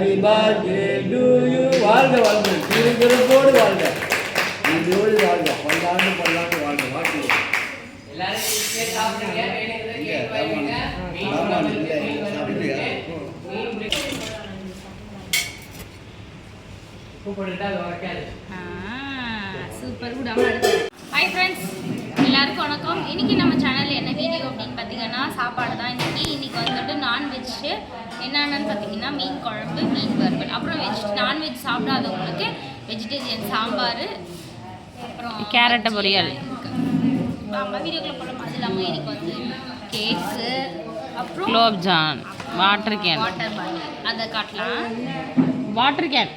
Happy birthday to you வாழ்க வாழ்க. திருக்குறளோடு வாழ்க. இதோடு வாழ்க. பல்லாண்டு பல்லாண்டு வாழ்க. வாழ்க்கை. சூப்பர். விடாம ஹாய் ஃப்ரெண்ட்ஸ் எல்லாருக்கும் வணக்கம். இன்னைக்கு நம்ம சேனலில் என்ன வீடியோ அப்படின்னு பார்த்தீங்கன்னா சாப்பாடு தான் இன்னைக்கு இன்னைக்கு வந்துட்டு நான்வெஜ் என்னென்னு பார்த்தீங்கன்னா மீன் குழம்பு மீன் வறுவல். அப்புறம் வெஜ் நான்வெஜ் சாப்பிடாதவங்களுக்கு வெஜிடேரியன் சாம்பார் அப்புறம் கேரட்டு பொரியல். நம்ம வீடியோக்குள்ள போகலாம் அது இல்லாமல் இன்னைக்கு வந்து கேக்ஸு அப்புறம் gulab jamun water can water bottle அதை காட்டலாம். வாட்டர் கேன்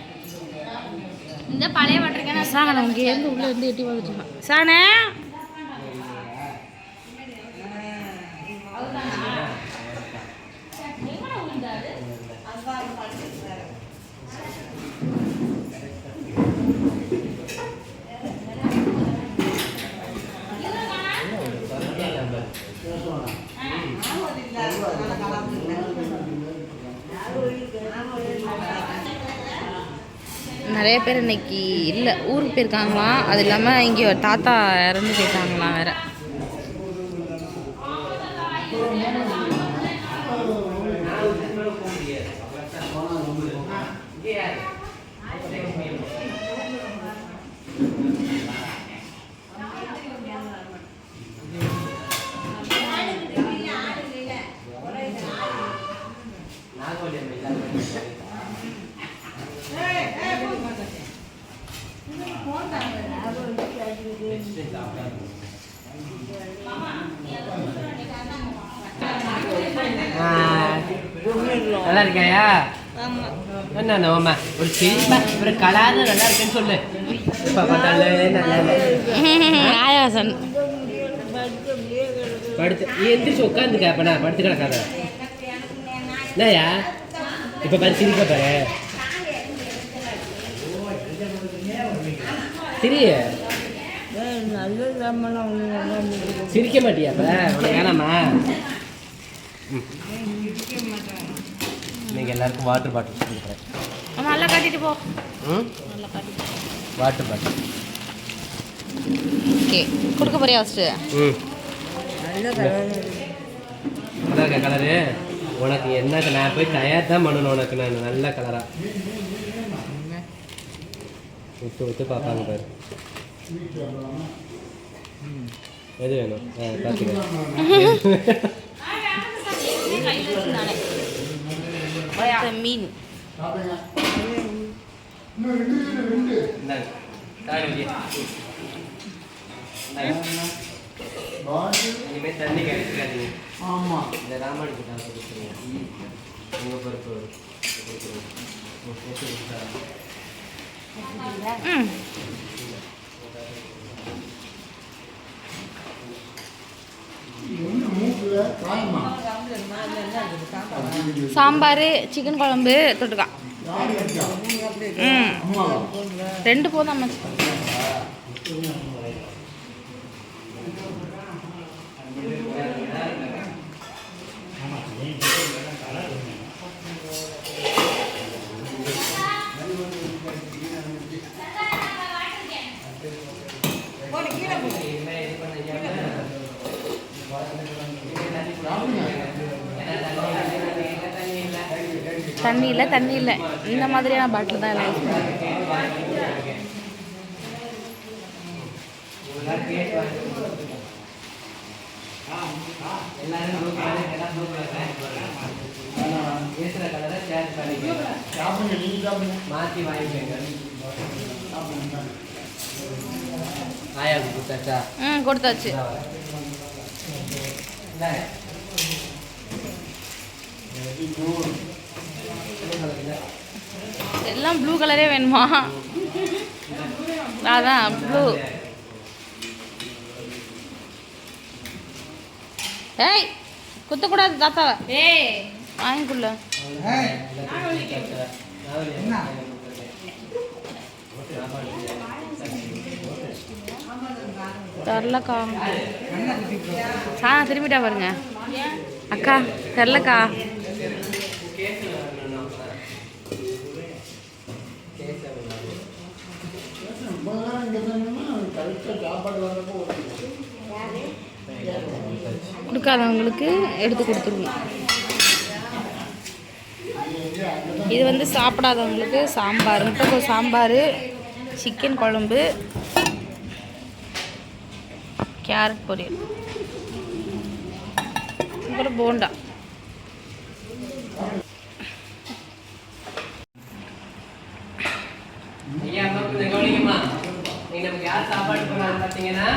இந்த பழைய வாட்டர் கேன் சாணம் இங்கேருந்து உள்ளே இருந்து எட்டி பார்த்துட்டு சாணே நிறைய பேர் இன்னைக்கு இல்லை ஊருக்கு போயிருக்காங்களாம் அது இல்லாமல் இங்கே தாத்தா இறந்து போயிருக்காங்களாம் வேற. நல்லா இருக்காயா என்ன நோமா ஒரு சிரிப்பா ஒரு கலாறு நல்லா இருக்குன்னு சொல்லு. இப்ப பார்த்தாலும். ஆயாசன் படுத்து எந்திரிச்சு உட்காந்துக்க அப்ப நான் படுத்து கிடக்காத. என்னயா இப்ப பாரு சிரிக்க பாரு. சிரி சிரிக்க மாட்டியா உனக்கு வேணாமா. இன்னைக்கு எல்லாருக்கும் வாட்டர் பாட்டில் கொடுக்குறேன். நல்லா காட்டிட்டு போ. ம்? வாட்டர் பாட்டில் ஓகே கொடுக்க போறியா ஃபஸ்ட்டு ம். நல்லா இருக்கா கலரு? உனக்கு என்ன நான் போய் தயார் தான் பண்ணணும் உனக்கு நான் நல்ல கலரா. விட்டு விட்டு பார்ப்பாங்க பாரு எது வேணும் ஆ பார்த்துக்க மீன் இந்தாங்க தாடி வைங்க. இந்தாங்க. இனிமேல் தண்ணி கிடைக்காதீங்க இந்த ராமானுக்கு தான் கொடுத்துருங்க உங்கள் பருப்பு கொடுத்துருங்க ம், சாம்பார் சிக்கன் குழம்பு தொட்டுக்கா. ம். ரெண்டு போதும் அம்மா. தண்ணி இல்லை தண்ணி இல்லை. இந்த மாதிரியான பாட்டில் தான் எல்லாம் யூஸ் கொடுத்தாச்சா ம் கொடுத்தாச்சு. எல்லாம் ப்ளூ கலரே வேணுமா? அதான் ப்ளூ ஏய் குத்தக்கூடாது தாத்தாவை. ஏய். வாங்கிக்குள்ள. தெரிலக்கா ஆ திரும்பிட்டா பாருங்க. அக்கா தெரிலக்கா கொடுக்காதவங்களுக்கு எடுத்து கொடுத்துருவோம். இது வந்து சாப்பிடாதவங்களுக்கு சாம்பார் முட்டைக்கோ சாம்பார் சிக்கன் குழம்பு கேரட் பொரியல். அப்புறம் போண்டா. ஐயா அம்மா கொஞ்சம் நமக்கு யார் சாப்பாடு போடுறாங்க பார்த்தீங்கன்னா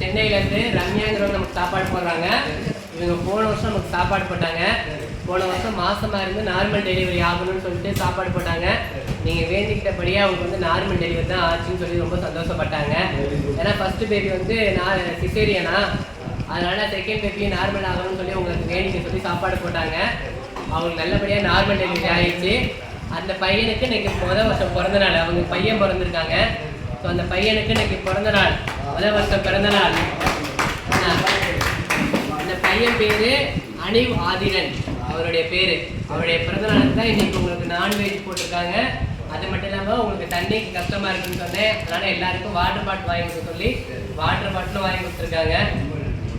சென்னையிலேருந்து சென்னையில இருந்து ரம்யாங்கிறவங்க நமக்கு சாப்பாடு போடுறாங்க. இவங்க போன வருஷம் நமக்கு சாப்பாடு போட்டாங்க. போன வருஷம் மாசமா இருந்து நார்மல் டெலிவரி ஆகணும்னு சொல்லிட்டு சாப்பாடு போட்டாங்க. நீங்க வேண்டிக்கிட்டபடியே அவங்க வந்து நார்மல் டெலிவரி தான் ஆச்சுன்னு சொல்லி ரொம்ப சந்தோஷப்பட்டாங்க. ஏன்னா ஃபர்ஸ்ட் பேபி வந்து நான் சிசேரியனா அதனால செகண்ட் பேபியும் நார்மல் ஆகணும்னு சொல்லி உங்களுக்கு வேண்டிக்க சொல்லி சாப்பாடு போட்டாங்க. அவங்களுக்கு நல்லபடியாக நார்மல் டெலிவரி ஆயிடுச்சு. அந்த பையனுக்கு இன்னைக்கு முத வருஷம் பிறந்த நாள். அவங்க பையன் பிறந்திருக்காங்க. ஸோ அந்த பையனுக்கு இன்னைக்கு பிறந்த நாள். முதல் வருஷம் பிறந்த நாள். அந்த பையன் பேரு அணிவ் ஆதிரன் அவருடைய பேரு. அவருடைய பிறந்த நாளுக்கு தான் இன்னைக்கு உங்களுக்கு நான்வெஜ் போட்டிருக்காங்க. அது மட்டும் இல்லாமல் உங்களுக்கு தண்ணிக்கு கஷ்டமா இருக்குன்னு சொன்னேன். அதனால எல்லாருக்கும் வாட்டர் பாட்டில் வாங்கி கொடுக்க சொல்லி வாட்டர் பாட்டிலும் வாங்கி கொடுத்துருக்காங்க.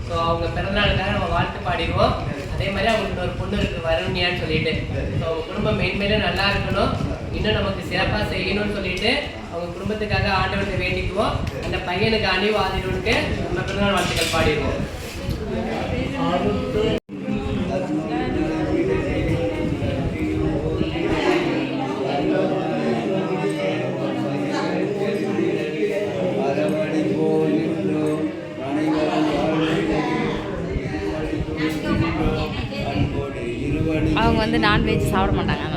ஸோ அவங்க பிறந்தநாளுக்காக நம்ம வாழ்த்து பாடிடுவோம். அதே மாதிரி அவங்களுக்கு ஒரு பொண்ணு இருக்கு வருண்யான்னு சொல்லிட்டு. ஸோ அவங்க குடும்பம் மேன்மேலும் நல்லா இருக்கணும். இன்னும் நமக்கு சிறப்பாக செய்யணும்னு சொல்லிட்டு அவங்க குடும்பத்துக்காக ஆண்டவர்கிட்ட வேண்டிக்குவோம். அந்த பையனுக்கு அணிவு ஆதிரவனுக்கு நம்ம பிறந்தநாள் வாழ்த்துக்கள் பாடிடுவோம். வந்து நான்வெஜ் சாப்பிட மாட்டாங்க.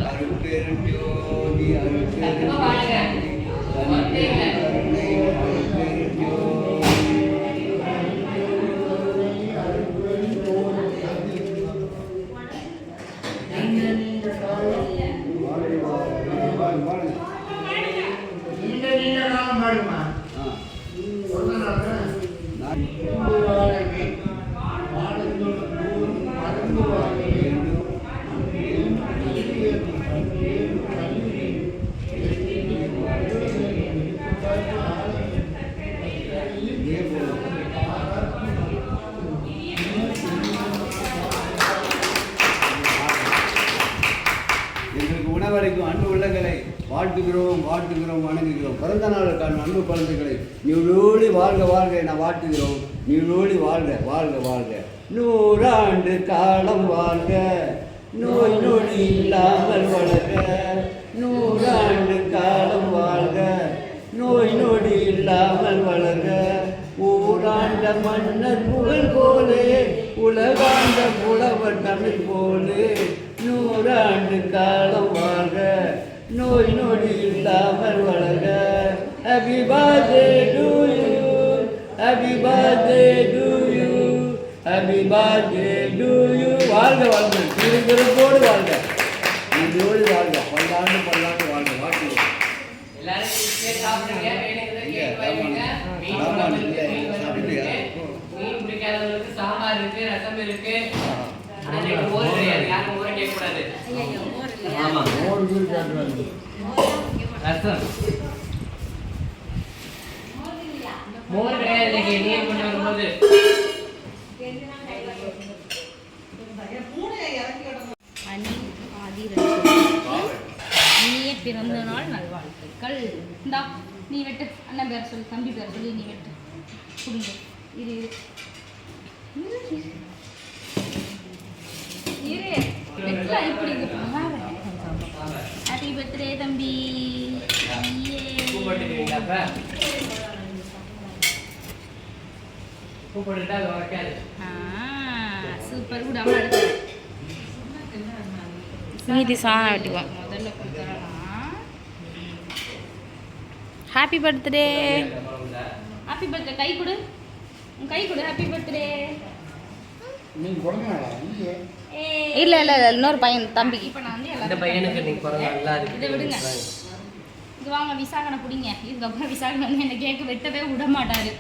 வாழ்த்துகிறோம் வாழ்த்துகிறோம் வணங்குகிறோம். பிறந்த நாளுக்கான அன்பு குழந்தைகளை நீடோடி வாழ்க வாழ்க என வாழ்த்துகிறோம். நீடோடி வாழ்க வாழ்க வாழ்க. நூறாண்டு காலம் வாழ்க. நோய் நொழி இல்லாமல் வளர்க நூறாண்டு காலம் வாழ்க. நோய் நொடி இல்லாமல் வளர்க ஊராண்ட மன்னர் புகழ் போலே உலகாண்ட புலவர் தமிழ் போலே நூறாண்டு காலம் வாழ்க. நோய் நொடி இல்லாமல் வளர்க. Happy birthday to you happy birthday to you happy birthday to you வாழ்க வாழ்க. திருக்கிறதோடு வாழ்க. இதோடு வாழ்க. பல்லாண்டு பல்லாண்டு வாழ்க. வாழ்த்துகிறோம் எல்லாரும் கேக் சாப்பிடுங்க. வேணுங்கிறத கேக் வாங்கிங்க. மீன் ஆமா, குழம்பு இல்ல, இருக்கு, மீன் குழம்பு சாப்பிட்டியா? இருக்கு. மீன் பிடிக்காதவங்களுக்கு சாம்பார் இருக்கு ரசம் இருக்கு. கிடையாது. யாரும் கேட்க கூடாது மோர் கிடையாது இன்னைக்கு நீர் கொண்டு வரும்போது அணி இனிய பிறந்த நாள் நல்வாழ்த்துக்கள் இந்தா நீ வெட்டு அண்ணன் பேர் சொல்லி தம்பி பேர் சொல்லி நீ வெட்டு குடிங்க இரு இரு. இரு இப்படி பர்த்டே தம்பி. சூப்பர் கூட அம்மா எடுத்து மீதி சாணம் வெட்டிக்குவோம் முதல்ல கொடுத்துறலாம் ஹாப்பி பர்த்டே ஹாப்பி பர்த்டே கை கொடு. உன் கை கொடு. ஹாப்பி பர்த்டே இல்லை இல்லை இன்னொரு பையன் தம்பிக்கு இப்போ நான் வந்து இந்த பையனுக்கு இன்னைக்கு பிறந்த நல்லா இருக்கு. இதை விடுங்க. இது வாங்க விசாகனை பிடிங்க. இதுக்கப்புறம் விசாகனை வந்து என்னை கேக்கு வெட்டவே விட மாட்டாரு